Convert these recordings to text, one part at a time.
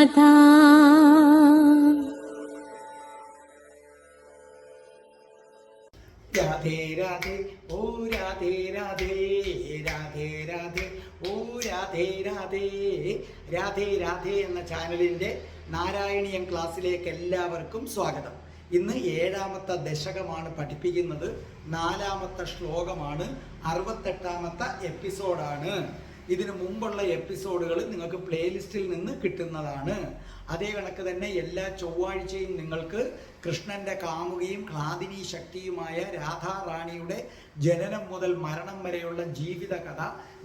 രാധ രാധേ ഓ രാധേ രാധേ രാധേ രാധേ ഓ രാധേ രാധേ രാധേ രാധേ എന്ന ചാനലിന്റെ നാരായണീയം ക്ലാസ്സിലേക്ക് എല്ലാവർക്കും സ്വാഗതം. ഇന്ന് ഏഴാമത്തെ ദശകമാണ് പഠിപ്പിക്കുന്നത്. നാലാമത്തെ ശ്ലോകമാണ് അറുപത്തെട്ടാമത്തെ എപ്പിസോഡാണ്. ഇതിനു മുമ്പുള്ള എപ്പിസോഡുകൾ നിങ്ങൾക്ക് പ്ലേലിസ്റ്റിൽ നിന്ന് കിട്ടുന്നതാണ്. അതേ കണക്ക് തന്നെ എല്ലാ ചൊവ്വാഴ്ചയും നിങ്ങൾക്ക് കൃഷ്ണന്റെ കാമുകിയും ക്ലാദിനി ശക്തിയുമായ രാധാ റാണിയുടെ ജനനം മുതൽ മരണം വരെയുള്ള ജീവിത കഥ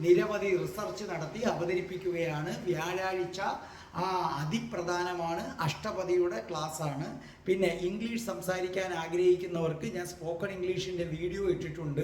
നിരവധി റിസർച്ച് നടത്തി അവതരിപ്പിക്കുകയാണ് വ്യാഴാഴ്ച ആ അതിപ്രധാനമാണ്. അഷ്ടപതിയുടെ ക്ലാസ്സാണ്. പിന്നെ ഇംഗ്ലീഷ് സംസാരിക്കാൻ ആഗ്രഹിക്കുന്നവർക്ക് ഞാൻ സ്പോക്കൺ ഇംഗ്ലീഷിന്റെ വീഡിയോ ഇട്ടിട്ടുണ്ട്.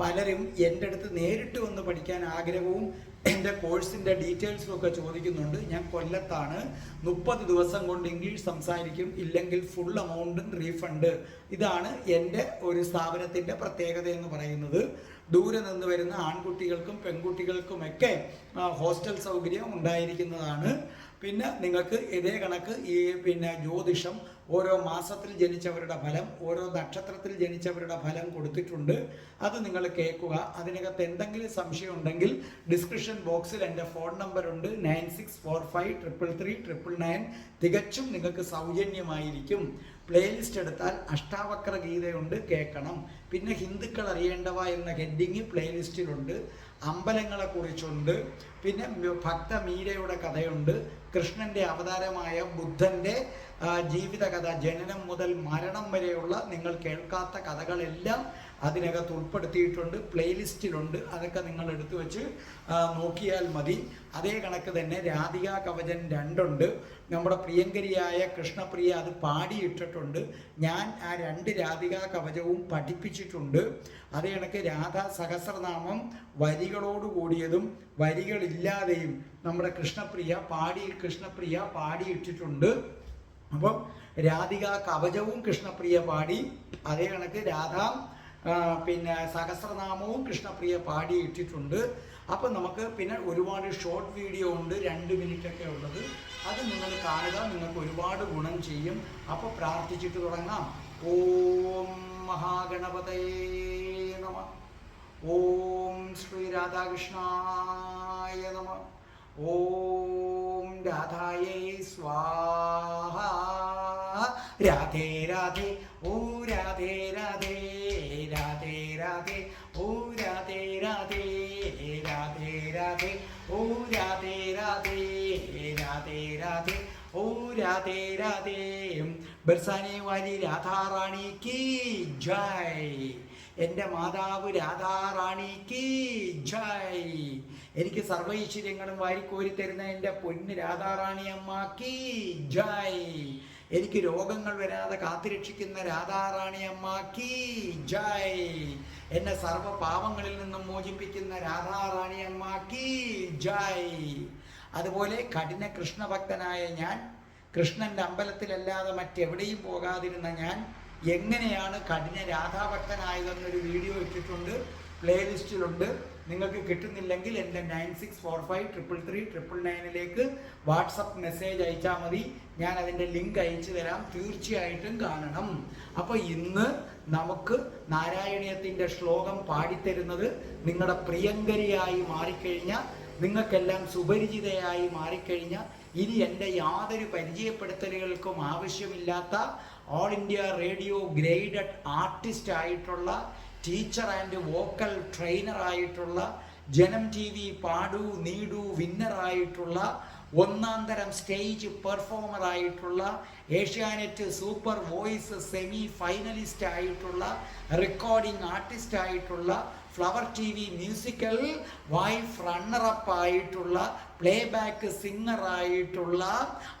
പലരും എന്റെ അടുത്ത് നേരിട്ട് വന്ന് പഠിക്കാൻ ആഗ്രഹവും എന്റെ കോഴ്സിന്റെ ഡീറ്റെയിൽസും ഒക്കെ ചോദിക്കുന്നുണ്ട്. ഞാൻ കൊല്ലത്താണ്. മുപ്പത് ദിവസം കൊണ്ട് ഇംഗ്ലീഷ് സംസാരിക്കും. ഇല്ലെങ്കിൽ ഫുൾ എമൗണ്ടും റീഫണ്ട്. ഇതാണ് എന്റെ ഒരു സ്ഥാപനത്തിന്റെ പ്രത്യേകത എന്ന് പറയുന്നത്. ദൂരെ നിന്ന് വരുന്ന ആൺകുട്ടികൾക്കും പെൺകുട്ടികൾക്കുമൊക്കെ ഹോസ്റ്റൽ സൗകര്യം ഉണ്ടായിരിക്കുന്നതാണ്. പിന്നെ നിങ്ങൾക്ക് ഇതേ കണക്ക് ഈ പിന്നെ ജ്യോതിഷം ഓരോ മാസത്തിൽ ജനിച്ചവരുടെ ഫലം ഓരോ നക്ഷത്രത്തിൽ ജനിച്ചവരുടെ ഫലം കൊടുത്തിട്ടുണ്ട്. അത് നിങ്ങൾ കേൾക്കുക. അതിനകത്ത് എന്തെങ്കിലും സംശയം ഉണ്ടെങ്കിൽ ഡിസ്ക്രിപ്ഷൻ ബോക്സിൽ എന്റെ ഫോൺ നമ്പർ ഉണ്ട്. Nine six four five triple three triple nine. തികച്ചും നിങ്ങൾക്ക് സൗജന്യമായിരിക്കും. പ്ലേലിസ്റ്റ് എടുത്താൽ അഷ്ടാവക്ര ഗീതയുണ്ട്. കേൾക്കണം. പിന്നെ ഹിന്ദുക്കൾ അറിയേണ്ടവ എന്ന ഹെഡിങ് പ്ലേലിസ്റ്റിലുണ്ട്. അമ്പലങ്ങളെ കുറിച്ചുണ്ട് പിന്നെ ഭക്തമീരയുടെ കഥയുണ്ട്. കൃഷ്ണന്റെ അവതാരമായ ബുദ്ധന്റെ ജീവിതകഥ ജനനം മുതൽ മരണം വരെയുള്ള നിങ്ങൾ കേൾക്കാത്ത കഥകളെല്ലാം അതിനകത്ത് ഉൾപ്പെടുത്തിയിട്ടുണ്ട് പ്ലേലിസ്റ്റിലുണ്ട് അതൊക്കെ നിങ്ങൾ എടുത്തു വെച്ച് നോക്കിയാൽ മതി. അതേ കണക്ക് തന്നെ രാധിക കവചൻ രണ്ടുണ്ട്. നമ്മുടെ പ്രിയങ്കരിയായ കൃഷ്ണപ്രിയ അത് പാടിയിട്ടിട്ടുണ്ട്. ഞാൻ ആ രണ്ട് രാധിക കവചവും പഠിപ്പിച്ചിട്ടുണ്ട്. അതേ കണക്ക് രാധാ സഹസ്രനാമം വരികളോട് കൂടിയതും വരികളില്ലാതെയും നമ്മുടെ കൃഷ്ണപ്രിയ പാടി കൃഷ്ണപ്രിയ പാടിയിട്ടിട്ടുണ്ട്. അപ്പം രാധിക കവചവും കൃഷ്ണപ്രിയ പാടി. അതേ കണക്ക് രാധാ പിന്നെ സഹസ്രനാമവും കൃഷ്ണപ്രിയ പാടി ഇട്ടിട്ടുണ്ട്. അപ്പം നമുക്ക് പിന്നെ ഒരുപാട് ഷോർട്ട് വീഡിയോ ഉണ്ട് രണ്ട് മിനിറ്റ് ഒക്കെ ഉള്ളത്. അത് നിങ്ങൾ കാണുക നിങ്ങൾക്ക് ഒരുപാട് ഗുണം ചെയ്യും. അപ്പോൾ പ്രാർത്ഥിച്ചിട്ട് തുടങ്ങാം. ഓം മഹാഗണപതയേ നമ. ഓം ശ്രീ രാധാകൃഷ്ണായ നമ. ഓം രാധായേ സ്വാഹ. രാധേ രാധേ. ഓ രാധേ രാധേ. രാധേ ഓ രാധേ രാധേ രാധേ രാധേ ഓ രാധേ രാധേ രാധേ രാധേ ഓ രാധേ രാധേ. ബർസാനെ വാലി രാധാറാണി കീ ജയ്. എന്റെ മാതാവ് രാധാറാണി കീ ജയ്. എനിക്ക് സർവൈശ്വര്യങ്ങളും വാരിക്കോരി തരുന്ന എന്റെ പൊന്ന് രാധാറാണി അമ്മയ്ക്ക് ജയ്. എനിക്ക് രോഗങ്ങൾ വരാതെ കാത്തുരക്ഷിക്കുന്ന രാധാറാണി അമ്മാക്കി ജയ്. എന്നെ സർവ പാവങ്ങളിൽ നിന്നും മോചിപ്പിക്കുന്ന രാധാറാണി അമ്മാക്കി ജയ്. അതുപോലെ കഠിന കൃഷ്ണഭക്തനായ ഞാൻ കൃഷ്ണന്റെ അമ്പലത്തിലല്ലാതെ മറ്റെവിടെയും പോകാതിരുന്ന ഞാൻ എങ്ങനെയാണ് കഠിന രാധാഭക്തനായതെന്നൊരു വീഡിയോ ഇട്ടിട്ടുണ്ട് പ്ലേലിസ്റ്റിലുണ്ട് നിങ്ങൾക്ക് കിട്ടുന്നില്ലെങ്കിൽ എന്റെ nine six four five triple three triple നയനിലേക്ക് WhatsApp message അയച്ചാൽ മതി. ഞാൻ അതിന്റെ ലിങ്ക് അയച്ചു തരാം. തീർച്ചയായിട്ടും കാണണം. അപ്പോൾ ഇന്ന് നമുക്ക് നാരായണീയത്തിന്റെ ശ്ലോകം പാടിത്തരുന്നത് നിങ്ങളുടെ പ്രിയങ്കരിയായി മാറിക്കഴിഞ്ഞ നിങ്ങൾക്കെല്ലാം സുപരിചിതയായി മാറിക്കഴിഞ്ഞ ഇനി എന്റെ യാതൊരു പരിചയപ്പെടുത്തലുകൾക്കും ആവശ്യമില്ലാത്ത all India radio graded artist ആയിട്ടുള്ള ടീച്ചർ ആൻഡ് വോക്കൽ ട്രെയിനർ ആയിട്ടുള്ള ജനം ടി വി പാടു നീടു വിന്നറായിട്ടുള്ള ഒന്നാം തരം സ്റ്റേജ് പെർഫോമർ ആയിട്ടുള്ള Asianet super voice semi finalist ആയിട്ടുള്ള റെക്കോർഡിംഗ് ആർട്ടിസ്റ്റ് ആയിട്ടുള്ള flower T V musical wife runner up ആയിട്ടുള്ള പ്ലേ ബാക്ക് സിംഗർ ആയിട്ടുള്ള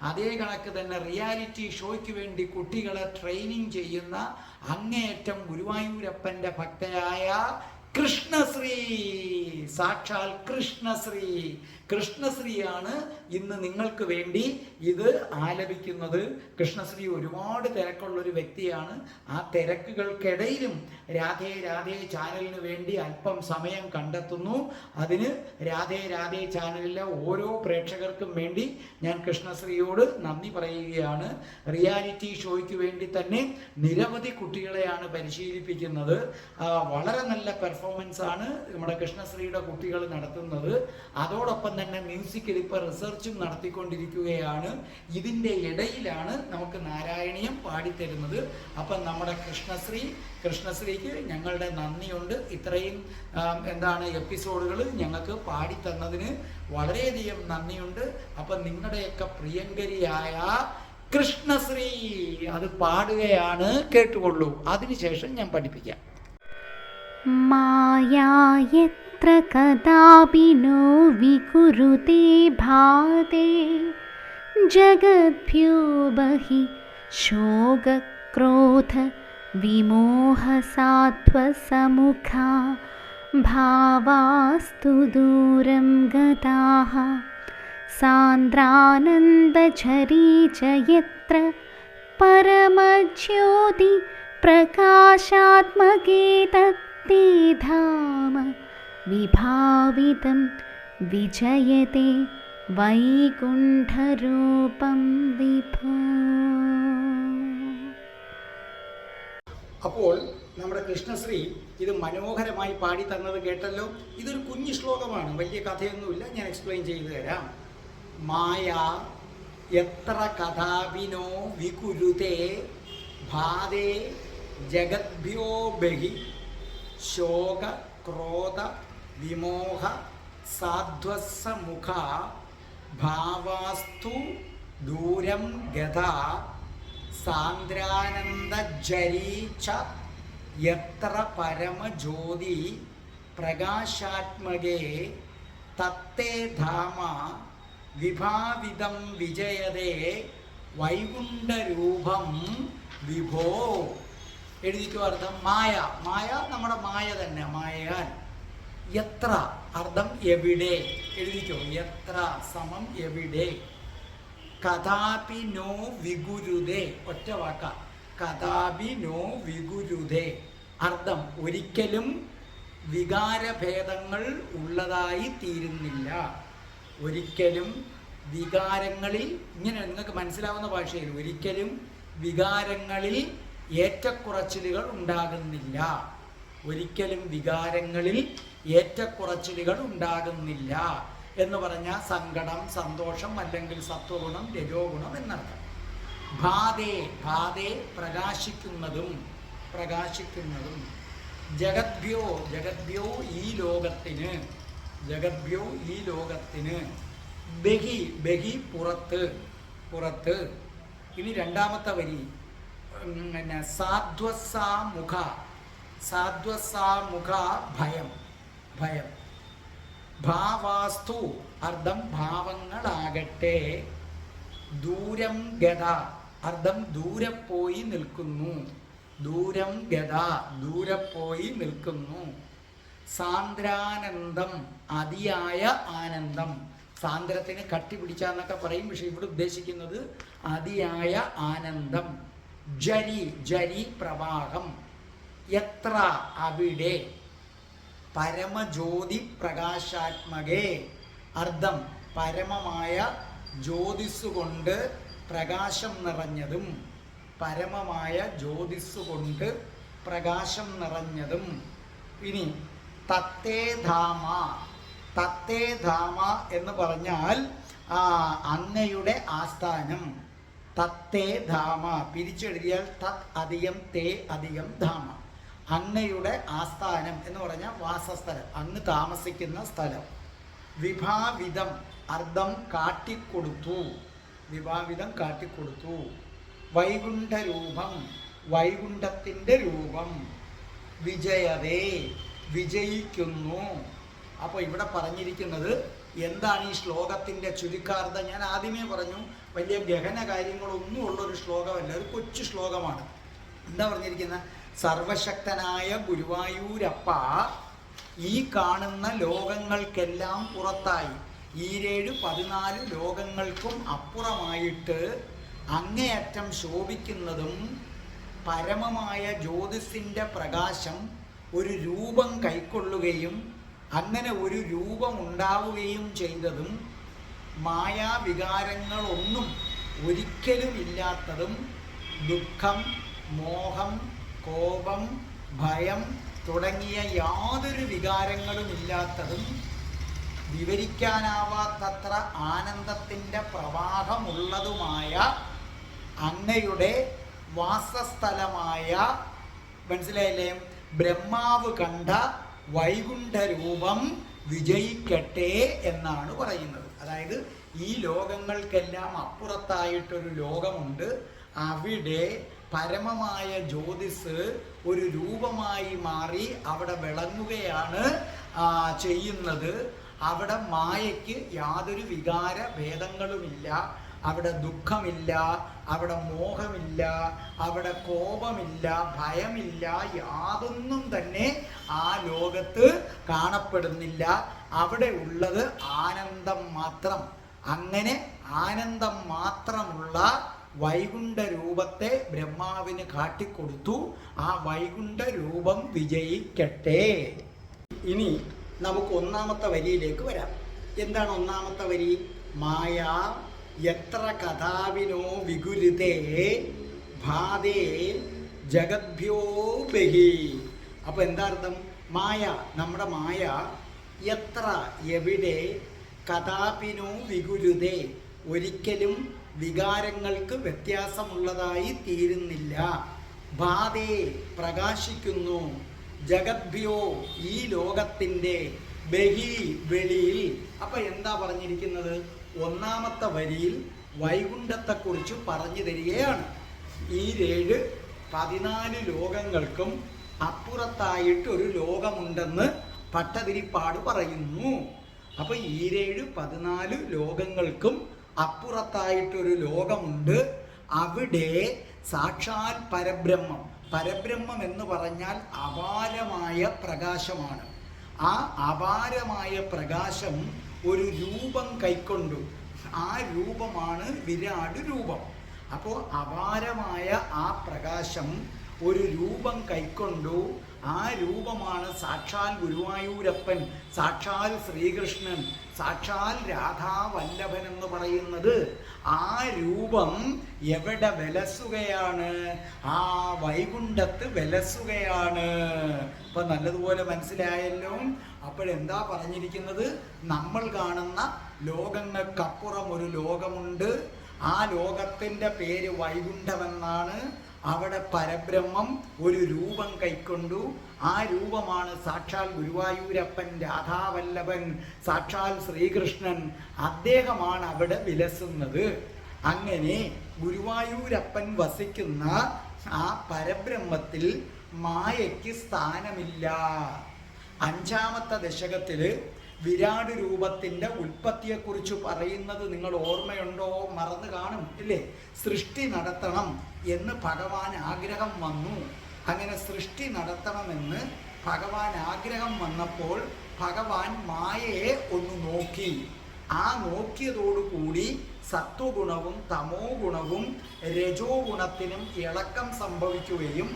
അതേ കണക്ക് തന്നെ റിയാലിറ്റി ഷോയ്ക്ക് വേണ്ടി കുട്ടികളെ ട്രെയിനിങ് ചെയ്യുന്ന അങ്ങേയറ്റം ഗുരുവായൂരപ്പന്റെ ഭക്തയായ കൃഷ്ണശ്രീ. സാക്ഷാൽ കൃഷ്ണശ്രീ. കൃഷ്ണശ്രീയാണ് ഇന്ന് നിങ്ങൾക്ക് വേണ്ടി ഇത് ആലപിക്കുന്നത്. കൃഷ്ണശ്രീ ഒരുപാട് തിരക്കുള്ള ഒരു വ്യക്തിയാണ്. ആ തിരക്കുകൾക്കിടയിലും രാധേ രാധേ ചാനലിന് വേണ്ടി അല്പം സമയം കണ്ടെത്തുന്നു. അതിന് രാധേ രാധേ ചാനലിലെ ഓരോ പ്രേക്ഷകർക്കും വേണ്ടി ഞാൻ കൃഷ്ണശ്രീയോട് നന്ദി പറയുകയാണ്. റിയാലിറ്റി ഷോയ്ക്ക് വേണ്ടി തന്നെ നിരവധി കുട്ടികളെയാണ് പരിശീലിപ്പിക്കുന്നത്. വളരെ നല്ല പെർഫോമൻസ് ആണ് നമ്മുടെ കൃഷ്ണശ്രീയുടെ കുട്ടികൾ നടത്തുന്നത്. അതോടൊപ്പം തന്നെ മ്യൂസിക്കിൽ ഇപ്പോൾ റിസർച്ചും നടത്തിക്കൊണ്ടിരിക്കുകയാണ്. ഇതിന്റെ ഇടയിലാണ് നമുക്ക് നാരായണീയം പാടിത്തരുന്നത്. അപ്പം നമ്മുടെ കൃഷ്ണശ്രീ കൃഷ്ണശ്രീക്ക് ഞങ്ങളുടെ നന്ദിയുണ്ട്. ഇത്രയും എന്താണ് എപ്പിസോഡുകൾ ഞങ്ങൾക്ക് പാടിത്തന്നതിന് വളരെയധികം നന്ദിയുണ്ട്. അപ്പം നിങ്ങളുടെയൊക്കെ പ്രിയങ്കരിയായ കൃഷ്ണശ്രീ അത് പാടുകയാണ് കേട്ടുകൊള്ളൂ. അതിനുശേഷം ഞാൻ പഠിപ്പിക്കാം. माया यत्र कदापि नो विकुरुते भाते। जगद्भ्यो बहि शोकक्रोध विमोहसात्वसमुखा भावास्तु दूरं गताः। सान्द्रानन्दझरी च यत्र परमज्योति प्रकाशात्मके तत्ते धाम विभावितं विजयते वैकुण्ठरूपं विभो അപ്പോൾ നമ്മുടെ കൃഷ്ണശ്രീ ഇത് മനോഹരമായി പാടി തന്നത് കേട്ടല്ലോ ഇതൊരു കുഞ്ഞു ശ്ലോകമാണ് വലിയ കഥയൊന്നുമില്ല ഞാൻ എക്സ്പ്ലെയിൻ ചെയ്തു തരാം മായ എത്ര കഥാവിനോ വികുരുതേ ഭാതേ ജഗദ്ഭ്യോ ബഹി ശോക ക്രോധ വിമോഹ സാധ്വസമുഖ ഭാവാസ്തു ദൂരം ഗത സാന്ദ്രാനന്ദജരീച്ച എത്ര പരമജ്യോതി പ്രകാശാത്മകേ തത്തേ ധാമ വിഭാവിതം വിജയതേ വൈകുണ്ഠരൂപം വിഭോ. എഴുതിക്കുവർത്ഥം മായ. മായ നമ്മുടെ മായ തന്നെ മായയാൽ എത്ര അർത്ഥം എവിടെ? എഴുതിക്കോ. എത്ര സമം എവിടെ? കഥാപി നോ വിഗുരുതേ. ഒറ്റ വാക്ക. കഥാപി നോ വിഗുരുതേ. അർത്ഥം ഒരിക്കലും വികാരഭേദങ്ങൾ ഉള്ളതായി തീരുന്നില്ല. ഒരിക്കലും വികാരങ്ങളിൽ ഇങ്ങനെ നിങ്ങൾക്ക് മനസ്സിലാവുന്ന ഭാഷയിൽ ഒരിക്കലും വികാരങ്ങളിൽ ഏറ്റക്കുറച്ചിലുകൾ ഉണ്ടാകുന്നില്ല. ഒരിക്കലും വികാരങ്ങളിൽ ഏറ്റക്കുറച്ചിലുകൾ ഉണ്ടാകുന്നില്ല എന്ന് പറഞ്ഞാൽ സങ്കടം സന്തോഷം അല്ലെങ്കിൽ സത്വഗുണം രജോഗുണം എന്നർത്ഥം. ഭാതേ ഭാതേ പ്രകാശിക്കുന്നതും പ്രകാശിക്കുന്നതും. ജഗദ്ഭ്യോ ജഗദ്ഭ്യോ ഈ ലോകത്തിന് ജഗദ്ഭ്യോ ഈ ലോകത്തിന്. ബഹി ബഹി പുറത്ത് പുറത്ത്. ഇനി രണ്ടാമത്തെ വരി. പിന്നെ സാധ്വസാ മുഖ സാധ്വസാ മുഖ ഭയം. ഭയം ഭാവാസ്തു അർത്ഥം ഭാവങ്ങളാകട്ടെ ദൂരം ഗത അർത്ഥം ദൂരെ പോയി നിൽക്കുന്നു. ദൂരം ഗത ദൂരെ പോയി നിൽക്കുന്നു. സാന്ദ്രാനന്ദം അതിയായ ആനന്ദം. സാന്ദ്രത്തിന് കട്ടി പിടിച്ചാന്നൊക്കെ പറയും പക്ഷെ ഇവിടെ ഉദ്ദേശിക്കുന്നത് അതിയായ ആനന്ദം. ജരി ജരി പ്രവാഹം. എത്ര അവിടെ? പരമജ്യോതി പ്രകാശാത്മകേ. അർത്ഥം പരമമായ ജ്യോതിസ് കൊണ്ട് പ്രകാശം നിറഞ്ഞതും. പരമമായ ജ്യോതിസ് കൊണ്ട് പ്രകാശം നിറഞ്ഞതും. ഇനി തത്തേ ധാമ. തത്തേ ധാമ എന്ന് പറഞ്ഞാൽ അങ്ങയുടെ ആസ്ഥാനം. തത്തേ ധാമ. പിരിച്ചെഴുതിയാൽ തത് അധികം തേ അധികം ധാമ. അങ്ങയുടെ ആസ്ഥാനം എന്ന് പറഞ്ഞാൽ വാസസ്ഥലം. അങ്ങ് താമസിക്കുന്ന സ്ഥലം. വിഭാവിധം അർത്ഥം കാട്ടിക്കൊടുത്തു. വിഭാവിധം കാട്ടിക്കൊടുത്തു. വൈകുണ്ഠ രൂപം വൈകുണ്ഠത്തിന്റെ രൂപം. വിജയതേ വിജയിക്കുന്നു. അപ്പോൾ ഇവിടെ പറഞ്ഞിരിക്കുന്നത് എന്താണ് ഈ ശ്ലോകത്തിന്റെ ചുരുക്കാർത്ഥം ഞാൻ ആദ്യമേ പറഞ്ഞു വലിയ ഗഹന കാര്യങ്ങളൊന്നും ഉള്ളൊരു ശ്ലോകമല്ല ഒരു കൊച്ചു ശ്ലോകമാണ്. എന്താ പറഞ്ഞിരിക്കുന്ന? സർവശക്തനായ ഗുരുവായൂരപ്പ ഈ കാണുന്ന ലോകങ്ങൾക്കെല്ലാം പുറത്തായി. ഈരേഴ് പതിനാല് ലോകങ്ങൾക്കും അപ്പുറമായിട്ട് അങ്ങേയറ്റം ശോഭിക്കുന്നതും പരമമായ ജ്യോതിസിന്റെ പ്രകാശം ഒരു രൂപം കൈക്കൊള്ളുകയും അങ്ങനെ ഒരു രൂപം ഉണ്ടാവുകയും ചെയ്തതും മായാവികാരങ്ങളൊന്നും ഒരിക്കലും ഇല്ലാത്തതും ദുഃഖം മോഹം കോപം ഭയം തുടങ്ങിയ യാതൊരു വികാരങ്ങളും ഇല്ലാത്തതും വിവരിക്കാനാവാത്തത്ര ആനന്ദത്തിന്റെ പ്രവാഹമുള്ളതുമായ അങ്ങയുടെ വാസസ്ഥലമായ മനസ്സിലായില്ലേ? ബ്രഹ്മാവ് കണ്ട വൈകുണ്ഠരൂപം വിജയിക്കട്ടെ എന്നാണ് പറയുന്നത്. അതായത് ഈ ലോകങ്ങൾക്കെല്ലാം അപ്പുറത്തായിട്ടൊരു ലോകമുണ്ട്. അവിടെ പരമമായ ജ്യോതിസ് ഒരു രൂപമായി മാറി അവിടെ വിളങ്ങുകയാണ് ചെയ്യുന്നത്. അവിടെ മായയ്ക്ക് യാതൊരു വികാര ഭേദങ്ങളുമില്ല. അവിടെ ദുഃഖമില്ല അവിടെ മോഹമില്ല അവിടെ കോപമില്ല ഭയമില്ല യാതൊന്നും തന്നെ ആ ലോകത്ത് കാണപ്പെടുന്നില്ല. അവിടെ ഉള്ളത് ആനന്ദം മാത്രം. അങ്ങനെ ആനന്ദം മാത്രമുള്ള വൈകുണ്ഠ രൂപത്തെ ബ്രഹ്മാവിന് കാട്ടിക്കൊടുത്തു. ആ വൈകുണ്ഠ രൂപം വിജയിക്കട്ടെ. ഇനി നമുക്ക് ഒന്നാമത്തെ വരിയിലേക്ക് വരാം. എന്താണ് ഒന്നാമത്തെ വരി? മായ എത്ര കഥാവിനോ വികുരുതേ ഭാതേ ജഗദ്ഭ്യോ ബഹി. അപ്പോൾ എന്താ അർത്ഥം മായ നമ്മുടെ മായ എത്ര എവിടെ കഥാപിനോ വികുരുതേ ഒരിക്കലും വികാരങ്ങൾക്ക് വ്യത്യാസമുള്ളതായി തീരുന്നില്ല. ബാധയെ പ്രകാശിക്കുന്നു. ജഗദ്ഭ്യോ ഈ ലോകത്തിന്റെ ബഹി വെളിയിൽ. അപ്പൊ എന്താ പറഞ്ഞിരിക്കുന്നത്? ഒന്നാമത്തെ വരിയിൽ വൈകുണ്ഠത്തെക്കുറിച്ച് പറഞ്ഞു തരികയാണ്. ഈ ഏഴ് പതിനാല് ലോകങ്ങൾക്കും അപ്പുറത്തായിട്ട് ഒരു ലോകമുണ്ടെന്ന് പട്ടതിരിപ്പാട് പറയുന്നു. അപ്പൊ ഈരേഴ് പതിനാല് ലോകങ്ങൾക്കും അപ്പുറത്തായിട്ടൊരു ലോകമുണ്ട്. അവിടെ സാക്ഷാൽ പരബ്രഹ്മം. പരബ്രഹ്മം എന്ന് പറഞ്ഞാൽ അപാരമായ പ്രകാശമാണ്. ആ അപാരമായ പ്രകാശം ഒരു രൂപം കൈക്കൊണ്ടു. ആ രൂപമാണ് വിരാട് രൂപം. അപ്പോൾ അപാരമായ ആ പ്രകാശം ഒരു രൂപം കൈക്കൊണ്ടു. ആ രൂപമാണ് സാക്ഷാൽ ഗുരുവായൂരപ്പൻ സാക്ഷാൽ ശ്രീകൃഷ്ണൻ സാക്ഷാൽ രാധാവല്ലഭൻ എന്ന് പറയുന്നത്. ആ രൂപം എവിടെ വിലസുകയാണ്? ആ വൈകുണ്ഠത്ത് വിലസുകയാണ്. ഇപ്പൊ നല്ലതുപോലെ മനസ്സിലായല്ലോ? അപ്പോഴെന്താ പറഞ്ഞിരിക്കുന്നത്? നമ്മൾ കാണുന്ന ലോകങ്ങൾക്കപ്പുറം ഒരു ലോകമുണ്ട്. ആ ലോകത്തിന്റെ പേര് വൈകുണ്ഠമെന്നാണ്. അവിടെ പരബ്രഹ്മം ഒരു രൂപം കൈക്കൊണ്ടു. ആ രൂപമാണ് സാക്ഷാൽ ഗുരുവായൂരപ്പൻ രാധാവല്ലഭൻ സാക്ഷാൽ ശ്രീകൃഷ്ണൻ. അദ്ദേഹമാണ് അവിടെ വിലസുന്നത്. അങ്ങനെ ഗുരുവായൂരപ്പൻ വസിക്കുന്ന ആ പരബ്രഹ്മത്തിൽ മായയ്ക്ക് സ്ഥാനമില്ല. അഞ്ചാമത്തെ ദശകത്തിൽ വിരാട് രൂപത്തിന്റെ ഉൽപ്പത്തിയെക്കുറിച്ച് പറയുന്നത് നിങ്ങൾ ഓർമ്മയുണ്ടോ മറന്നു കാണും ഇല്ലേ? സൃഷ്ടി നടത്തണം എന്ന് ഭഗവാൻ ആഗ്രഹം വന്നു. അങ്ങനെ സൃഷ്ടി നടത്തണമെന്ന് ഭഗവാൻ ആഗ്രഹം വന്നപ്പോൾ ഭഗവാൻ മായയെ ഒന്ന് നോക്കി. ആ നോക്കിയതോടുകൂടി സത്വഗുണവും തമോ ഗുണവും രജോ ഗുണത്തിനും ഇളക്കം സംഭവിക്കുകയും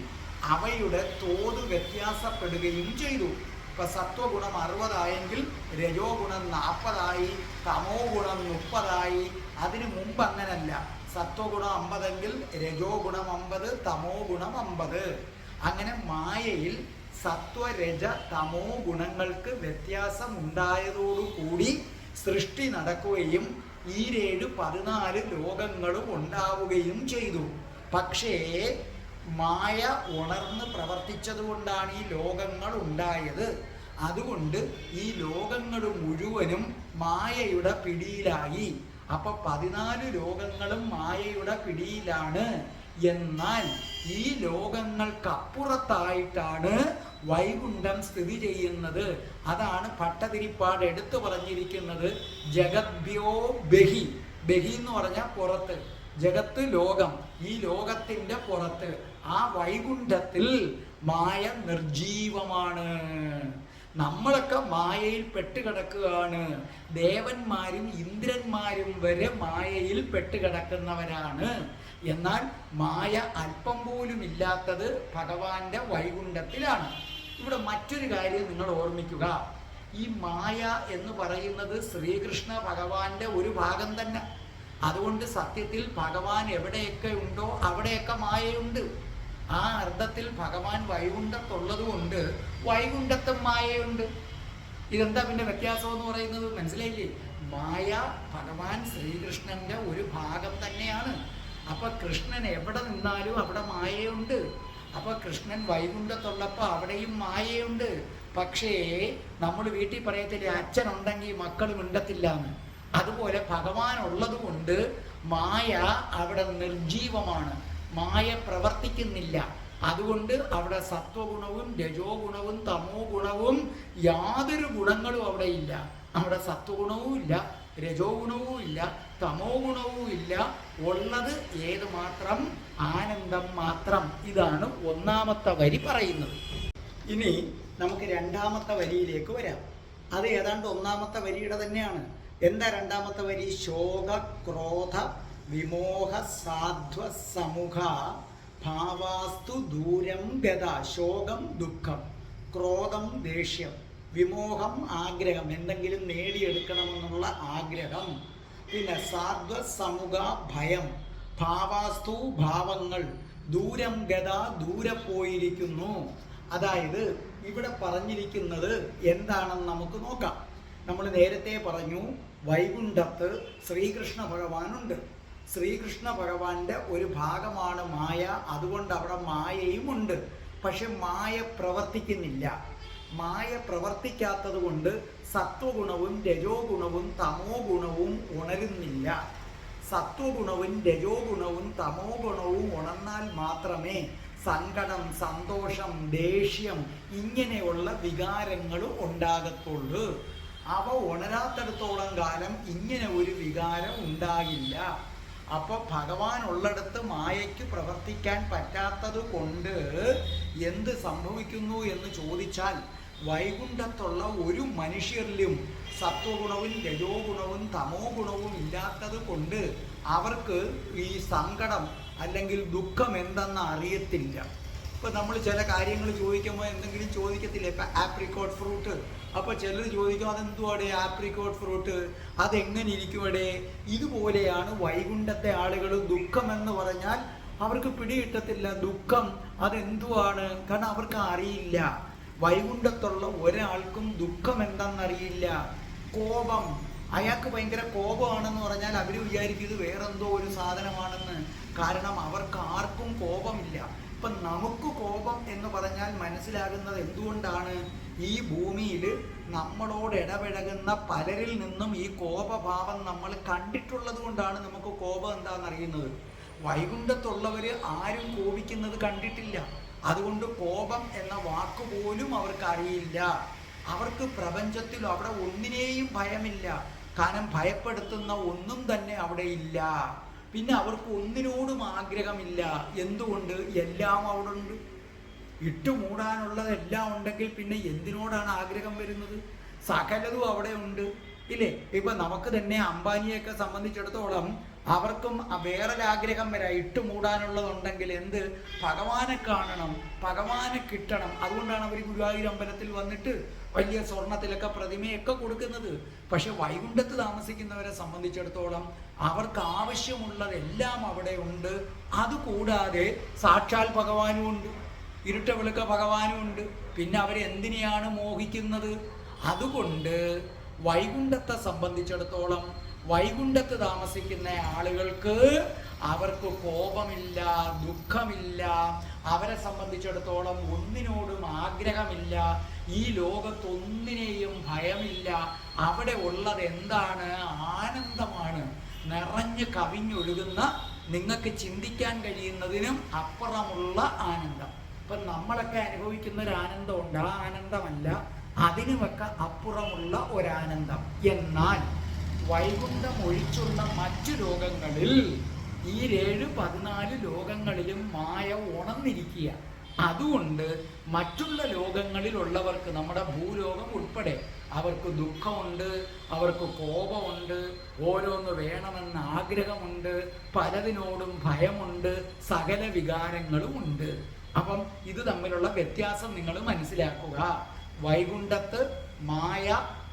അവയുടെ തോത് വ്യത്യാസപ്പെടുകയും ചെയ്തു. ഇപ്പൊ സത്വഗുണം അറുപതായെങ്കിൽ രജോ ഗുണം നാൽപ്പതായി തമോ ഗുണം മുപ്പതായി. അതിനു മുമ്പ് അങ്ങനല്ല. സത്വഗുണം അമ്പതെങ്കിൽ രജോ ഗുണം അമ്പത് തമോ ഗുണം അമ്പത്. അങ്ങനെ മായയിൽ സത്വരജ തമോ ഗുണങ്ങൾക്ക് വ്യത്യാസം ഉണ്ടായതോടുകൂടി സൃഷ്ടി നടക്കുകയും ഈരേഴ് പതിനാല് ലോകങ്ങളും ഉണ്ടാവുകയും ചെയ്തു. പക്ഷേ മായ ഉണർന്ന് പ്രവർത്തിച്ചതുകൊണ്ടാണ് ഈ ലോകങ്ങൾ ഉണ്ടായത്. അതുകൊണ്ട് ഈ ലോകങ്ങൾ മുഴുവനും മായയുടെ പിടിയിലായി. അപ്പൊ പതിനാല് ലോകങ്ങളും മായയുടെ പിടിയിലാണ്. എന്നാൽ ഈ ലോകങ്ങൾക്കപ്പുറത്തായിട്ടാണ് വൈകുണ്ഠം സ്ഥിതി ചെയ്യുന്നത്. അതാണ് പട്ടതിരിപ്പാട് എടുത്തു പറഞ്ഞിരിക്കുന്നത്. ജഗദ്ഭ്യോ ബഹി. ബഹി എന്ന് പറഞ്ഞാൽ പുറത്ത്. ജഗത്ത് ലോകം. ഈ ലോകത്തിന്റെ പുറത്ത്. ആ വൈകുണ്ഠത്തിൽ മായ നിർജീവമാണ്. നമ്മളൊക്കെ മായയിൽ പെട്ടുകിടക്കുകയാണ് ദേവന്മാരും ഇന്ദ്രന്മാരും വരെ മായയിൽ പെട്ടുകിടക്കുന്നവരാണ് എന്നാൽ മായ അല്പം പോലും ഇല്ലാത്തത് ഭഗവാന്റെ വൈകുണ്ഠത്തിലാണ്. ഇവിടെ മറ്റൊരു കാര്യം നിങ്ങൾ ഓർമ്മിക്കുക. ഈ മായ എന്ന് പറയുന്നത് ശ്രീകൃഷ്ണ ഭഗവാന്റെ ഒരു ഭാഗം തന്നെ. അതുകൊണ്ട് സത്യത്തിൽ ഭഗവാൻ എവിടെയൊക്കെ ഉണ്ടോ അവിടെയൊക്കെ മായയുണ്ട്. ആ അർത്ഥത്തിൽ ഭഗവാൻ വൈകുണ്ഠത്തുള്ളത് കൊണ്ട് വൈകുണ്ഠത്തും മായയുണ്ട്. ഇതെന്താ പിന്നെ വ്യത്യാസം എന്ന് പറയുന്നത്? മനസ്സിലായില്ലേ? മായ ഭഗവാൻ ശ്രീകൃഷ്ണന്റെ ഒരു ഭാഗം തന്നെയാണ്. അപ്പൊ കൃഷ്ണൻ എവിടെ നിന്നാലും അവിടെ മായയുണ്ട്. അപ്പൊ കൃഷ്ണൻ വൈകുണ്ഠത്തുള്ളപ്പോ അവിടെയും മായയുണ്ട്. പക്ഷേ നമ്മൾ വീട്ടിൽ പറയത്തില്ലേ അച്ഛൻ ഉണ്ടെങ്കിൽ മക്കൾ മിണ്ടത്തില്ല എന്ന് അതുപോലെ ഭഗവാൻ ഉള്ളത് കൊണ്ട് മായ അവിടെ നിർജീവമാണ് മായ പ്രവർത്തിക്കുന്നില്ല. അതുകൊണ്ട് അവിടെ സത്വഗുണവും രജോ ഗുണവും തമോ ഗുണവും യാതൊരു ഗുണങ്ങളും അവിടെ ഇല്ല. അവിടെ സത്വഗുണവും ഇല്ല രജോ ഗുണവും ഇല്ല തമോ ഗുണവും ഇല്ല. ഉള്ളത് ഏത് മാത്രം? ആനന്ദം മാത്രം. ഇതാണ് ഒന്നാമത്തെ വരി പറയുന്നത്. ഇനി നമുക്ക് രണ്ടാമത്തെ വരിയിലേക്ക് വരാം. അത് ഏതാണ്ട് ഒന്നാമത്തെ വരിയുടെ തന്നെയാണ്. എന്താ രണ്ടാമത്തെ വരി? ശോക ക്രോധ വിമോഹ സാധ്വ സമുഖ ഭാവാസ്തു ദൂരം ഗത ശോകം ദുഃഖം ക്രോധം ദേഷ്യം വിമോഹം ആഗ്രഹം എന്തെങ്കിലും നേടിയെടുക്കണമെന്നുള്ള ആഗ്രഹം. പിന്നെ സാധ്വ സമുഖ ഭയം ഭാവാസ്തു ഭാവങ്ങൾ ദൂരം ഗത ദൂരെ പോയിരിക്കുന്നു. അതായത് ഇവിടെ പറഞ്ഞിരിക്കുന്നത് എന്താണെന്ന് നമുക്ക് നോക്കാം. നമ്മൾ നേരത്തെ പറഞ്ഞു വൈകുണ്ഠത്ത് ശ്രീകൃഷ്ണ ഭഗവാനുണ്ട്. ശ്രീകൃഷ്ണ ഭഗവാന്റെ ഒരു ഭാഗമാണ് മായ. അതുകൊണ്ട് അവിടെ മായയും ഉണ്ട്. പക്ഷെ മായ പ്രവർത്തിക്കുന്നില്ല. മായ പ്രവർത്തിക്കാത്തത് കൊണ്ട് സത്വഗുണവും രജോ ഗുണവും തമോ ഗുണവും ഉണരുന്നില്ല. സത്വഗുണവും രജോ ഗുണവും തമോ ഗുണവും ഉണർന്നാൽ മാത്രമേ സങ്കടം സന്തോഷം ദേഷ്യം ഇങ്ങനെയുള്ള വികാരങ്ങൾ ഉണ്ടാകത്തുള്ളൂ. അവ ഉണരാത്തടത്തോളം കാലം ഇങ്ങനെ ഒരു വികാരം ഉണ്ടാകില്ല. അപ്പോൾ ഭഗവാൻ ഉള്ളിടത്ത് മായയ്ക്ക് പ്രവർത്തിക്കാൻ പറ്റാത്തത് കൊണ്ട് എന്ത് സംഭവിക്കുന്നു എന്ന് ചോദിച്ചാൽ വൈകുണ്ഠത്തുള്ള ഒരു മനുഷ്യരിലും സത്വഗുണവും രജോ ഗുണവും തമോ ഗുണവും ഇല്ലാത്തത് കൊണ്ട് അവർക്ക് ഈ സങ്കടം അല്ലെങ്കിൽ ദുഃഖം എന്തെന്ന് അറിയത്തില്ല. ഇപ്പൊ നമ്മൾ ചില കാര്യങ്ങൾ ചോദിക്കുമ്പോൾ എന്തെങ്കിലും ചോദിക്കത്തില്ല? ഇപ്പൊ ആപ്രിക്കോട്ട് ഫ്രൂട്ട്. അപ്പൊ ചിലർ ചോദിക്കും അതെന്തുവാടെ ആപ്രിക്കോട്ട് ഫ്രൂട്ട്? അതെങ്ങനെ ഇരിക്കുവടെ? ഇതുപോലെയാണ് വൈകുണ്ഠത്തെ ആളുകൾ ദുഃഖം എന്ന് പറഞ്ഞാൽ അവർക്ക് പിടികിട്ടത്തില്ല. ദുഃഖം അതെന്തുവാണ്? കാരണം അവർക്ക് അറിയില്ല. വൈകുണ്ഠത്തുള്ള ഒരാൾക്കും ദുഃഖം എന്തെന്നറിയില്ല കോപം. അയാൾക്ക് ഭയങ്കര കോപമാണെന്ന് പറഞ്ഞാൽ അവർ വിചാരിക്കും ഇത് വേറെന്തോ ഒരു സാധനമാണെന്ന്. കാരണം അവർക്ക് ആർക്കും കോപമില്ല. ഇപ്പം നമുക്ക് കോപം എന്ന് പറഞ്ഞാൽ മനസ്സിലാകുന്നത് എന്തുകൊണ്ടാണ്? ഈ ഭൂമിയിൽ നമ്മളോട് ഇടപഴകുന്ന പലരിൽ നിന്നും ഈ കോപഭാവം നമ്മൾ കണ്ടിട്ടുള്ളത് കൊണ്ടാണ് നമുക്ക് കോപം എന്താണെന്ന് അറിയുന്നത്? വൈകുണ്ഠത്തുള്ളവർ ആരും കോപിക്കുന്നത് കണ്ടിട്ടില്ല. അതുകൊണ്ട് കോപം എന്ന വാക്ക് പോലും അവർക്ക് അറിയില്ല അവർക്ക് പ്രപഞ്ചത്തിൽ അവിടെ ഒന്നിനെയും ഭയമില്ല. കാരണം ഭയപ്പെടുത്തുന്ന ഒന്നും തന്നെ അവിടെ ഇല്ല. പിന്നെ അവർക്ക് ഒന്നിനോടും ആഗ്രഹമില്ല. എന്തുകൊണ്ട്? എല്ലാം അവിടെ ഉണ്ട് ഇട്ടു മൂടാനുള്ളതെല്ലാം ഉണ്ടെങ്കിൽ പിന്നെ എന്തിനോടാണ് ആഗ്രഹം വരുന്നത്? സകലതും അവിടെ ഉണ്ട്. ഇല്ലേ? ഇപ്പൊ നമുക്ക് തന്നെ അംബാനിയൊക്കെ സംബന്ധിച്ചിടത്തോളം അവർക്കും വേറൊരാഗ്രഹം വരാം ഇട്ട് മൂടാനുള്ളതുണ്ടെങ്കിൽ എന്ത്? ഭഗവാനെ കാണണം ഭഗവാനെ കിട്ടണം. അതുകൊണ്ടാണ് അവർ ഗുരുവായൂർ അമ്പലത്തിൽ വന്നിട്ട് വലിയ സ്വർണത്തിലൊക്കെ പ്രതിമയൊക്കെ കൊടുക്കുന്നത്. പക്ഷെ വൈകുണ്ഠത്ത് താമസിക്കുന്നവരെ സംബന്ധിച്ചിടത്തോളം അവർക്ക് ആവശ്യമുള്ളതെല്ലാം അവിടെ ഉണ്ട്. അതുകൂടാതെ സാക്ഷാൽ ഭഗവാനും ഉണ്ട്. ഇരുട്ട വിളക്ക ഭഗവാനും ഉണ്ട്. പിന്നെ അവരെന്തിനെയാണ് മോഹിക്കുന്നത്? അതുകൊണ്ട് വൈകുണ്ഠത്തെ സംബന്ധിച്ചിടത്തോളം വൈകുണ്ഠത്ത് താമസിക്കുന്ന ആളുകൾക്ക് അവർക്ക് കോപമില്ല ദുഃഖമില്ല. അവരെ സംബന്ധിച്ചിടത്തോളം ഒന്നിനോടും ആഗ്രഹമില്ല. ഈ ലോകത്തൊന്നിനെയും ഭയമില്ല. അവിടെ ഉള്ളത് എന്താണ്? ആനന്ദമാണ്. നിറഞ്ഞ് കവിഞ്ഞൊഴുകുന്ന നിങ്ങൾക്ക് ചിന്തിക്കാൻ കഴിയുന്നതിനും അപ്പുറമുള്ള ആനന്ദം. ഇപ്പം നമ്മളൊക്കെ അനുഭവിക്കുന്ന ഒരു ആനന്ദമുണ്ട്. ആ ആനന്ദമല്ല അതിനുമൊക്കെ അപ്പുറമുള്ള ഒരാനന്ദം. എന്നാൽ വൈകുണ്ഠം ഒഴിച്ചുള്ള മറ്റു ലോകങ്ങളിൽ ഈ ഏഴ് പതിനാല് ലോകങ്ങളിലും മായ ഉണർന്നിരിക്കുക. അതുകൊണ്ട് മറ്റുള്ള ലോകങ്ങളിലുള്ളവർക്ക് നമ്മുടെ ഭൂലോകം ഉൾപ്പെടെ അവർക്ക് ദുഃഖമുണ്ട് അവർക്ക് കോപമുണ്ട് ഓരോന്ന് വേണമെന്ന് ആഗ്രഹമുണ്ട് പലതിനോടും ഭയമുണ്ട് സകല വികാരങ്ങളും ഉണ്ട്. അപ്പം ഇത് തമ്മിലുള്ള വ്യത്യാസം നിങ്ങൾ മനസ്സിലാക്കുക. വൈകുണ്ഠത്ത് മായ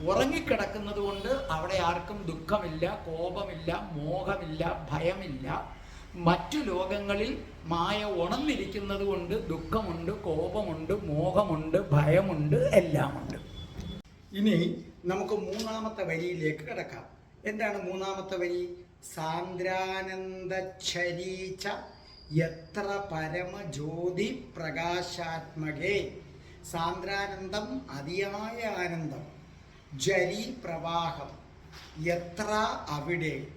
ഉറങ്ങിക്കിടക്കുന്നത് കൊണ്ട് അവിടെ ആർക്കും ദുഃഖമില്ല കോപമില്ല മോഹമില്ല ഭയമില്ല. മറ്റു ലോകങ്ങളിൽ മായ ഉണർന്നിരിക്കുന്നത് കൊണ്ട് ദുഃഖമുണ്ട് കോപമുണ്ട് മോഹമുണ്ട് ഭയമുണ്ട് എല്ലാമുണ്ട്. ഇനി നമുക്ക് മൂന്നാമത്തെ വരിയിലേക്ക് കിടക്കാം. എന്താണ് മൂന്നാമത്തെ വരി? സാന്ദ്രാനന്ദരീച്ച എത്ര പരമജ്യോതി പ്രകാശാത്മകേ സാന്ദ്രാനന്ദം അതിയായ ആനന്ദം. ജലി പ്രവാഹം എത്ര അവിടെ?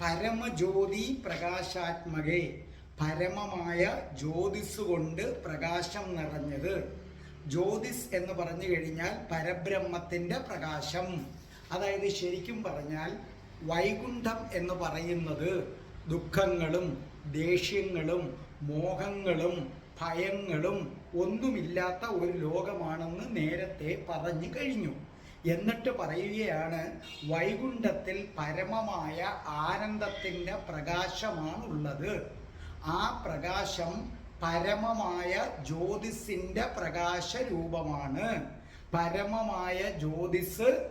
പരമജ്യോതി പ്രകാശാത്മകേ. പരമമായ ജ്യോതിസ് കൊണ്ട് പ്രകാശം നിറഞ്ഞത്. ജ്യോതിസ് എന്ന് പറഞ്ഞു കഴിഞ്ഞാൽ പരബ്രഹ്മത്തിന്റെ പ്രകാശം. അതായത് ശരിക്കും പറഞ്ഞാൽ വൈകുണ്ഠം എന്ന് പറയുന്നത് ദുഃഖങ്ങളും ദേഷ്യങ്ങളും മോഹങ്ങളും ഭയങ്ങളും ഒന്നുമില്ലാത്ത ഒരു ലോകമാണെന്ന് നേരത്തെ പറഞ്ഞു കഴിഞ്ഞു. എന്നിട്ട് പറയുകയാണ് വൈകുണ്ഠത്തിൽ പരമമായ ആനന്ദത്തിന്റെ പ്രകാശമാണുള്ളത്. ആ പ്രകാശം പരമമായ ജ്യോതിസിന്റെ പ്രകാശ രൂപമാണ് പരമമായ ജ്യോതിസ്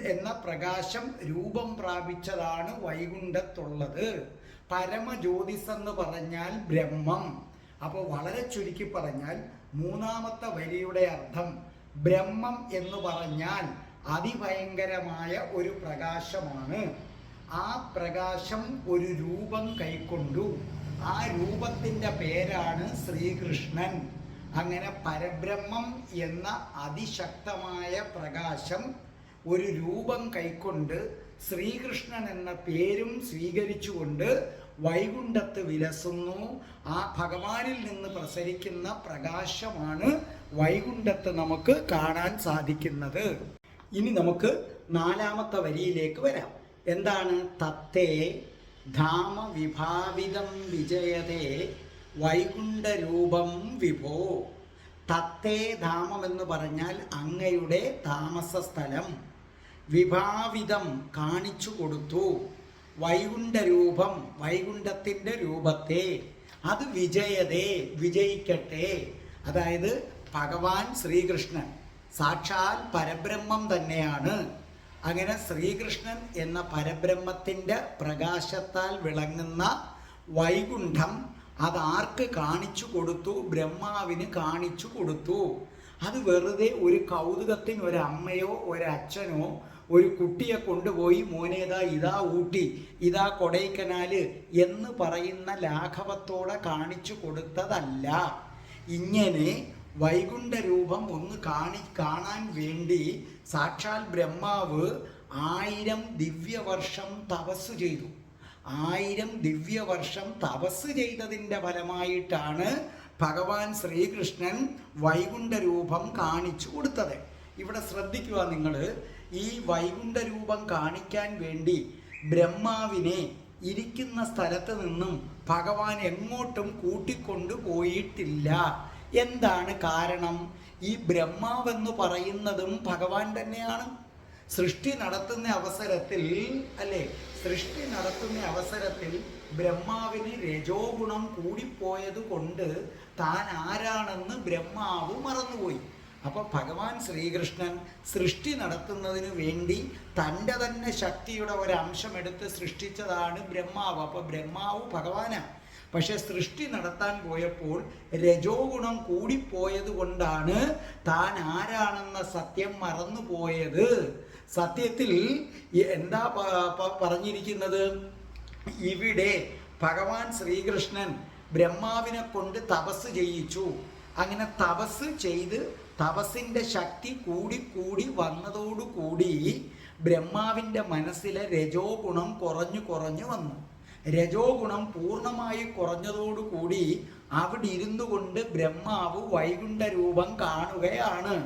എന്ന പ്രകാശം രൂപം പ്രാപിച്ചതാണ് വൈകുണ്ഠത്തുള്ളത്. പരമജ്യോതിസ് എന്ന് പറഞ്ഞാൽ ബ്രഹ്മം. അപ്പോൾ വളരെ ചുരുക്കി പറഞ്ഞാൽ മൂന്നാമത്തെ വരിയുടെ അർത്ഥം ബ്രഹ്മം എന്ന് പറഞ്ഞാൽ അതിഭയങ്കരമായ ഒരു പ്രകാശമാണ്. ആ പ്രകാശം ഒരു രൂപം കൈക്കൊണ്ടു. ആ രൂപത്തിന്റെ പേരാണ് ശ്രീകൃഷ്ണൻ. അങ്ങനെ പരബ്രഹ്മം എന്ന അതിശക്തമായ പ്രകാശം ഒരു രൂപം കൈക്കൊണ്ട് ശ്രീകൃഷ്ണൻ എന്ന പേരും സ്വീകരിച്ചുകൊണ്ട് വൈകുണ്ഠത്ത് വിലസുന്നു. ആ ഭഗവാനിൽ നിന്ന് പ്രസരിക്കുന്ന പ്രകാശമാണ് വൈകുണ്ഠത്ത് നമുക്ക് കാണാൻ സാധിക്കുന്നത്. ഇനി നമുക്ക് നാലാമത്തെ വരിയിലേക്ക് വരാം. എന്താണ്? തത്തേ ധാമ വിഭാവിതം വിജയതേ വൈകുണ്ഠരൂപം വിഭോ. തത്തേ ധാമം എന്ന് പറഞ്ഞാൽ അങ്ങയുടെ താമസ സ്ഥലം വിഭാവിതം കാണിച്ചു കൊടുത്തു. വൈകുണ്ഠരൂപം വൈകുണ്ഠത്തിന്റെ രൂപത്തെ. അത് വിജയതേ വിജയിക്കട്ടെ. അതായത് ഭഗവാൻ ശ്രീകൃഷ്ണൻ സാക്ഷാൽ പരബ്രഹ്മം തന്നെയാണ്. അങ്ങനെ ശ്രീകൃഷ്ണൻ എന്ന പരബ്രഹ്മത്തിന്റെ പ്രകാശത്താൽ വിളങ്ങുന്ന വൈകുണ്ഠം അതാർക്ക് കാണിച്ചു കൊടുത്തു? ബ്രഹ്മാവിന് കാണിച്ചു കൊടുത്തു. അത് വെറുതെ ഒരു കൗതുകത്തിന് ഒരു അമ്മയോ ഒരു ഒരച്ഛനോ ഒരു കുട്ടിയെ കൊണ്ടുപോയി മോനേതാ ഇതാ ഊട്ടി ഇതാ കൊടൈക്കനാല് എന്ന് പറയുന്ന ലാഘവത്തോടെ കാണിച്ചു കൊടുത്തതല്ല. ഇങ്ങനെ വൈകുണ്ഠ രൂപം ഒന്ന് കാണി കാണാൻ വേണ്ടി സാക്ഷാൽ ബ്രഹ്മാവ് ആയിരം ദിവ്യവർഷം തപസ് ചെയ്തു. ആയിരം ദിവ്യവർഷം തപസ് ചെയ്തതിന്റെ ഫലമായിട്ടാണ് ഭഗവാൻ ശ്രീകൃഷ്ണൻ വൈകുണ്ഠ രൂപം കാണിച്ചു കൊടുത്തത്. ഇവിടെ ശ്രദ്ധിക്കുക നിങ്ങൾ ഈ വൈകുണ്ഠ രൂപം കാണിക്കാൻ വേണ്ടി ബ്രഹ്മാവിനെ ഇരിക്കുന്ന സ്ഥലത്ത് നിന്നും ഭഗവാൻ എങ്ങോട്ടും കൂട്ടിക്കൊണ്ടു പോയിട്ടില്ല എന്താണ് കാരണം? ഈ ബ്രഹ്മാവെന്ന് പറയുന്നതും ഭഗവാൻ തന്നെയാണ്. സൃഷ്ടി നടത്തുന്ന അവസരത്തിൽ അല്ലെ? സൃഷ്ടി നടത്തുന്ന അവസരത്തിൽ ബ്രഹ്മാവിന് രജോ ഗുണം കൂടിപ്പോയത് കൊണ്ട് താൻ ആരാണെന്ന് ബ്രഹ്മാവ് മറന്നുപോയി. അപ്പൊ ഭഗവാൻ ശ്രീകൃഷ്ണൻ സൃഷ്ടി നടത്തുന്നതിന് വേണ്ടി തന്റെ തന്നെ ശക്തിയുടെ ഒരു അംശം എടുത്ത് സൃഷ്ടിച്ചതാണ് ബ്രഹ്മാവ്. അപ്പൊ ബ്രഹ്മാവ് ഭഗവാനാണ്. പക്ഷെ സൃഷ്ടി നടത്താൻ പോയപ്പോൾ രജോ ഗുണം കൂടിപ്പോയത് കൊണ്ടാണ് താൻ ആരാണെന്ന സത്യം മറന്നു മറന്നുപോയത്. സത്യത്തിൽ എന്താ പറഞ്ഞിരിക്കുന്നത്? ഇവിടെ ഭഗവാൻ ശ്രീകൃഷ്ണൻ ബ്രഹ്മാവിനെ കൊണ്ട് തപസ് ചെയ്യിച്ചു. അങ്ങനെ തപസ് ചെയ്ത് തപസ്സിന്റെ ശക്തി കൂടി കൂടി വന്നതോടുകൂടി ബ്രഹ്മാവിന്റെ മനസ്സിലെ രജോ ഗുണം കുറഞ്ഞു കുറഞ്ഞു വന്നു. രജോ ഗുണം പൂർണമായി കുറഞ്ഞതോടുകൂടി അവിടെ ഇരുന്നു കൊണ്ട് ബ്രഹ്മാവ് വൈകുണ്ഠ രൂപം കാണുകയാണ്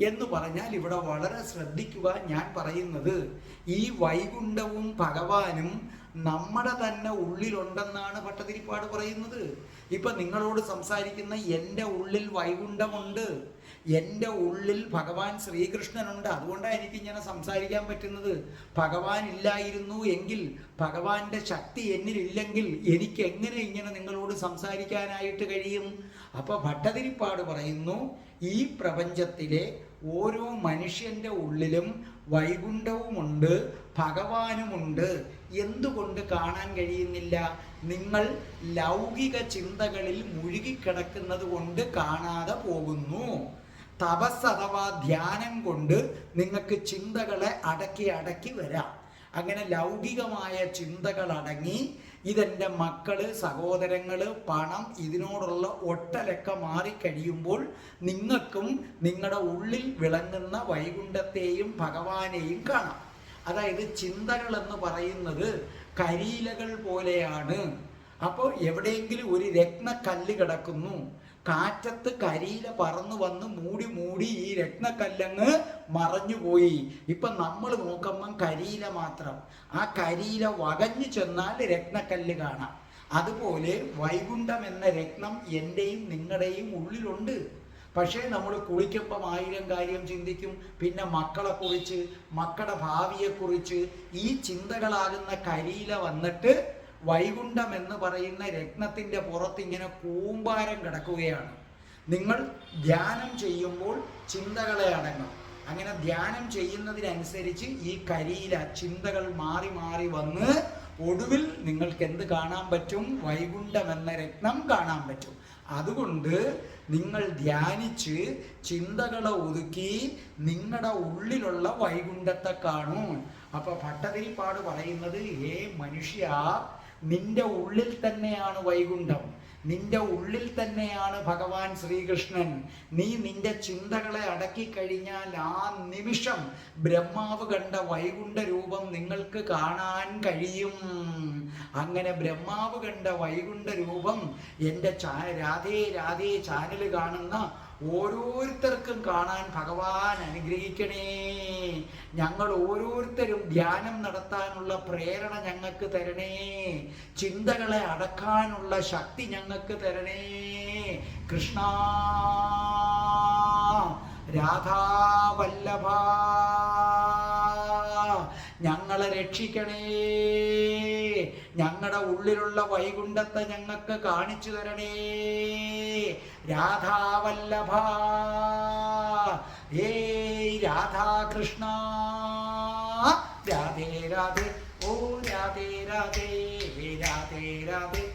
എന്ന് പറഞ്ഞാൽ ഇവിടെ വളരെ ശ്രദ്ധിക്കുക ഞാൻ പറയുന്നത്. ഈ വൈകുണ്ഠവും ഭഗവാനും നമ്മുടെ തന്നെ ഉള്ളിലുണ്ടെന്നാണ് ഭട്ടതിരിപ്പാട് പറയുന്നത്. ഇപ്പൊ നിങ്ങളോട് സംസാരിക്കുന്ന എന്റെ ഉള്ളിൽ വൈകുണ്ഠമുണ്ട്. എന്റെ ഉള്ളിൽ ഭഗവാൻ ശ്രീകൃഷ്ണനുണ്ട്. അതുകൊണ്ടാണ് എനിക്ക് ഇങ്ങനെ സംസാരിക്കാൻ പറ്റുന്നത്. ഭഗവാൻ ഇല്ലായിരുന്നു എങ്കിൽ ഭഗവാന്റെ ശക്തി എന്നിലില്ലെങ്കിൽ എനിക്ക് എങ്ങനെ ഇങ്ങനെ നിങ്ങളോട് സംസാരിക്കാനായിട്ട് കഴിയും? അപ്പൊ ഭട്ടതിരിപ്പാട് പറയുന്നു ഈ പ്രപഞ്ചത്തിലെ ഓരോ മനുഷ്യന്റെ ഉള്ളിലും വൈകുണ്ഠവുമുണ്ട് ഭഗവാനുമുണ്ട്. എന്തുകൊണ്ട് കാണാൻ കഴിയുന്നില്ല? നിങ്ങൾ ലൗകിക ചിന്തകളിൽ മുഴുകിക്കിടക്കുന്നത് കൊണ്ട് കാണാതെ പോകുന്നു. തപസ് അഥവാ ധ്യാനം കൊണ്ട് നിങ്ങൾക്ക് ചിന്തകളെ അടക്കി അടക്കി വരാം. അങ്ങനെ ലൗകികമായ ചിന്തകൾ അടങ്ങി ഇതെന്റെ മക്കൾ സഹോദരങ്ങൾ പണം ഇതിനോടുള്ള ഒട്ടലൊക്കെ മാറിക്കഴിയുമ്പോൾ നിങ്ങൾക്കും നിങ്ങളുടെ ഉള്ളിൽ വിളങ്ങുന്ന വൈകുണ്ഠത്തെയും ഭഗവാനെയും കാണാം. അതായത് ചിന്തകൾ എന്ന് പറയുന്നത് കരിയിലകൾ പോലെയാണ്. അപ്പോൾ എവിടെയെങ്കിലും ഒരു രത്നക്കല്ല് കിടക്കുന്നു. കാറ്റത്ത് കരിയില പറന്നു വന്ന് മൂടി മൂടി ഈ രത്നക്കല്ലങ്ങ് മറഞ്ഞുപോയി ഇപ്പൊ നമ്മൾ നോക്കുമ്പം കരിയില മാത്രം. ആ കരിയില വകഞ്ഞു ചെന്നാൽ രത്നക്കല്ല് കാണാം. അതുപോലെ വൈകുണ്ഠം എന്ന രത്നം എന്റെയും നിങ്ങളുടെയും ഉള്ളിലുണ്ട്. പക്ഷേ നമ്മൾ കുളിക്കുമ്പം ആയിരം കാര്യം ചിന്തിക്കും. പിന്നെ മക്കളെ കുറിച്ച് മക്കളുടെ ഭാവിയെക്കുറിച്ച് ഈ ചിന്തകളാകുന്ന കരിയില വന്നിട്ട് വൈകുണ്ഠം എന്ന് പറയുന്ന രത്നത്തിന്റെ പുറത്ത് ഇങ്ങനെ കൂമ്പാരം കിടക്കുകയാണ്. നിങ്ങൾ ധ്യാനം ചെയ്യുമ്പോൾ ചിന്തകളെ അടങ്ങും. അങ്ങനെ ധ്യാനം ചെയ്യുന്നതിനനുസരിച്ച് ഈ കരിയില ചിന്തകൾ മാറി മാറി വന്ന് ഒടുവിൽ നിങ്ങൾക്ക് എന്ത് കാണാൻ പറ്റും? വൈകുണ്ഠം എന്ന രത്നം കാണാൻ പറ്റും. അതുകൊണ്ട് നിങ്ങൾ ധ്യാനിച്ച് ചിന്തകളെ ഒതുക്കി നിങ്ങളുടെ ഉള്ളിലുള്ള വൈകുണ്ഠത്തെ കാണൂ. അപ്പൊ ഭട്ടതിരിപ്പാട് പറയുന്നത് ഹേ മനുഷ്യ നിന്റെ ഉള്ളിൽ തന്നെയാണ് വൈകുണ്ഠം. നിന്റെ ഉള്ളിൽ തന്നെയാണ് ഭഗവാൻ ശ്രീകൃഷ്ണൻ. നീ നിന്റെ ചിന്തകളെ അടക്കി കഴിഞ്ഞാൽ ആ നിമിഷം ബ്രഹ്മാവ് കണ്ട വൈകുണ്ഠ രൂപം നിങ്ങൾക്ക് കാണാൻ കഴിയും. അങ്ങനെ ബ്രഹ്മാവ് കണ്ട വൈകുണ്ഠ രൂപം എന്റെ ചാ രാധേ രാധേ ചാനൽ കാണുന്ന ഓരോരുത്തർക്കും കാണാൻ ഭഗവാൻ അനുഗ്രഹിക്കണേ. ഞങ്ങൾ ഓരോരുത്തരും ധ്യാനം നടത്താനുള്ള പ്രേരണ ഞങ്ങൾക്ക് തരണേ. ചിന്തകളെ അടക്കാനുള്ള ശക്തി ഞങ്ങൾക്ക് തരണേ. കൃഷ്ണ രാധാവല്ലഭ ഞങ്ങളെ രക്ഷിക്കണേ. ഞങ്ങളുടെ ഉള്ളിലുള്ള വൈകുണ്ഠത്തെ ഞങ്ങൾക്ക് കാണിച്ചു തരണേ. രാധാവല്ലഭ. ഏ രാധാകൃഷ്ണ. രാധേ രാധേ. ഓ രാധേ രാധേ. രാധേ രാധേ.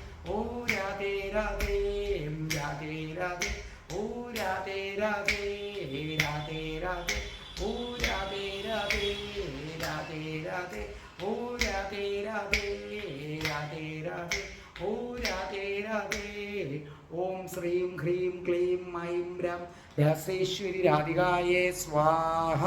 ക്ലീം ഐം രം രസേശ്വരി രാധികായേ സ്വാഹ.